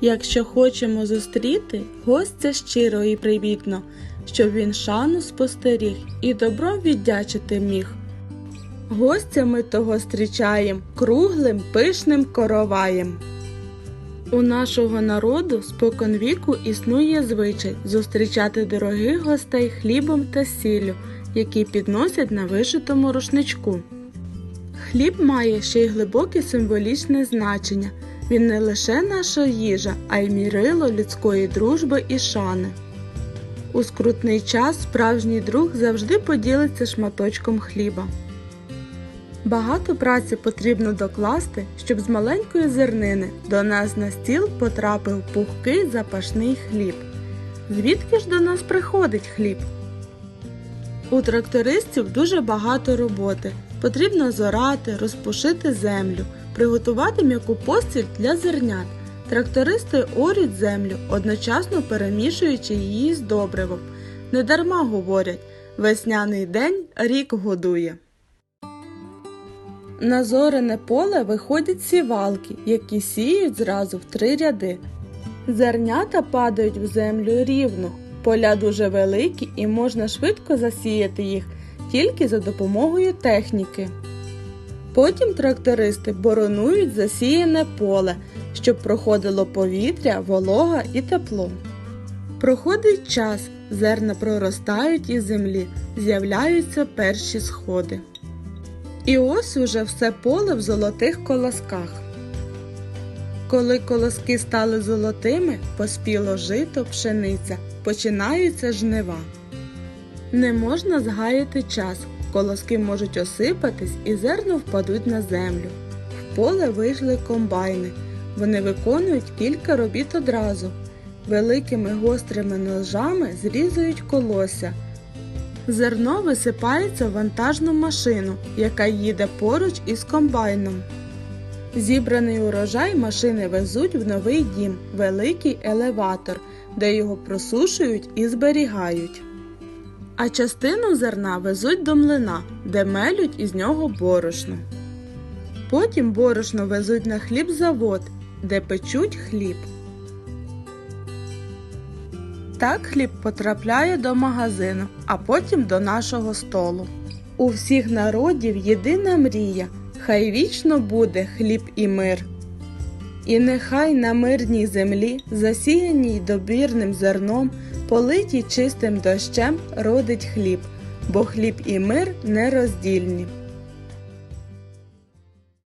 Якщо хочемо зустріти гостя щиро і привітно, щоб він шану спостеріг і добром віддячити міг. Гостя ми того зустрічаєм круглим пишним короваєм. У нашого народу споконвіку існує звичай зустрічати дорогих гостей хлібом та сіллю, які підносять на вишитому рушничку. Хліб має ще й глибоке символічне значення. Він не лише наша їжа, а й мірило людської дружби і шани. У скрутний час справжній друг завжди поділиться шматочком хліба. Багато праці потрібно докласти, щоб з маленької зернини до нас на стіл потрапив пухкий запашний хліб. Звідки ж до нас приходить хліб? У трактористів дуже багато роботи. Потрібно зорати, розпушити землю, приготувати м'яку постіль для зернят. Трактористи орють землю, одночасно перемішуючи її з добривом. Недарма говорять весняний день рік годує. На зорене поле виходять сівалки, які сіють зразу в три ряди. Зернята падають в землю рівно. Поля дуже великі і можна швидко засіяти їх тільки за допомогою техніки. Потім трактористи боронують засіяне поле, щоб проходило повітря, волога і тепло. Проходить час, зерна проростають із землі, з'являються перші сходи. І ось уже все поле в золотих колосках. Коли колоски стали золотими, поспіло жито, пшениця, починаються жнива. Не можна згаяти час, колоски можуть осипатись і зерно впадуть на землю. В поле вийшли комбайни. Вони виконують кілька робіт одразу. Великими гострими ножами зрізують колося. Зерно висипається в вантажну машину, яка їде поруч із комбайном. Зібраний урожай машини везуть в новий дім, великий елеватор, де його просушують і зберігають. А частину зерна везуть до млина, де мелють із нього борошно. Потім борошно везуть на хлібзавод, де печуть хліб. Так хліб потрапляє до магазину, а потім до нашого столу. У всіх народів єдина мрія, хай вічно буде хліб і мир. І нехай на мирній землі, засіяній добірним зерном, политій чистим дощем родить хліб, бо хліб і мир нероздільні.